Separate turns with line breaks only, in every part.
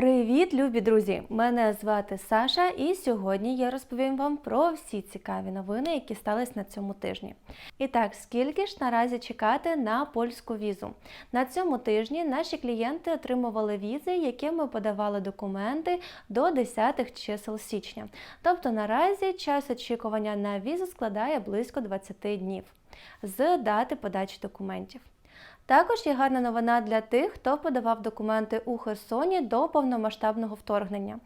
Привіт, любі друзі! Мене звати Саша, і сьогодні я розповім вам про всі цікаві новини, які стались на цьому тижні. І так, скільки ж наразі чекати на польську візу? На цьому тижні наші клієнти отримували візи, якими подавали документи до 10-х чисел січня. Тобто наразі час очікування на візу складає близько 20 днів з дати подачі документів. Також є гарна новина для тих, хто подавав документи у Херсоні до повномасштабного вторгнення.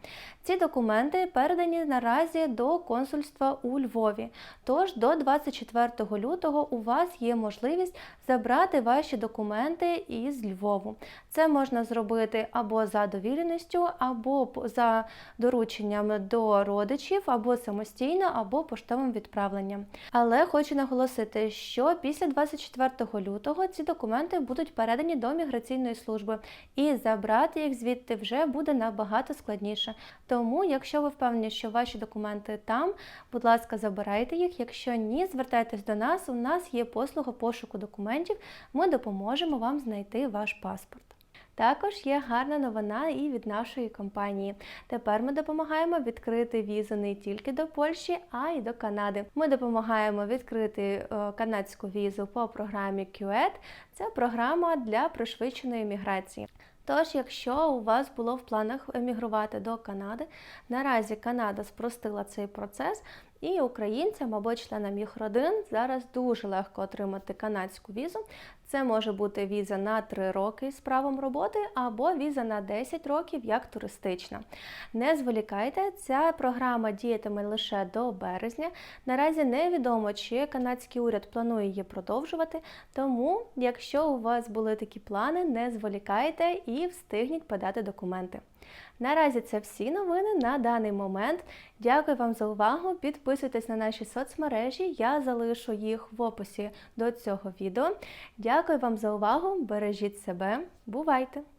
Ці документи передані наразі до консульства у Львові. Тож до 24 лютого у вас є можливість забрати ваші документи із Львову. Це можна зробити або за довіреністю, або за дорученням до родичів, або самостійно, або поштовим відправленням. Але хочу наголосити, що після 24 лютого ці документи будуть передані до міграційної служби, і забрати їх звідти вже буде набагато складніше. Тому, якщо ви впевнені, що ваші документи там, будь ласка, забирайте їх. Якщо ні, звертайтесь до нас. У нас є послуга пошуку документів. Ми допоможемо вам знайти ваш паспорт. Також є гарна новина і від нашої компанії. Тепер ми допомагаємо відкрити візу не тільки до Польщі, а й до Канади. Ми допомагаємо відкрити е, канадську візу по програмі QED. Це програма для пришвидшеної міграції. Тож, якщо у вас було в планах емігрувати до Канади, наразі Канада спростила цей процес, і українцям або членам їх родин зараз дуже легко отримати канадську візу. Це може бути віза на 3 роки з правом роботи або віза на 10 років як туристична. Не зволікайте, ця програма діятиме лише до березня. Наразі невідомо, чи канадський уряд планує її продовжувати. Тому, якщо у вас були такі плани, не зволікайте і встигніть подати документи. Наразі це всі новини на даний момент. Дякую вам за увагу. Підписуйтесь на наші соцмережі. Я залишу їх в описі до цього відео. Дякую вам за увагу. Бережіть себе. Бувайте!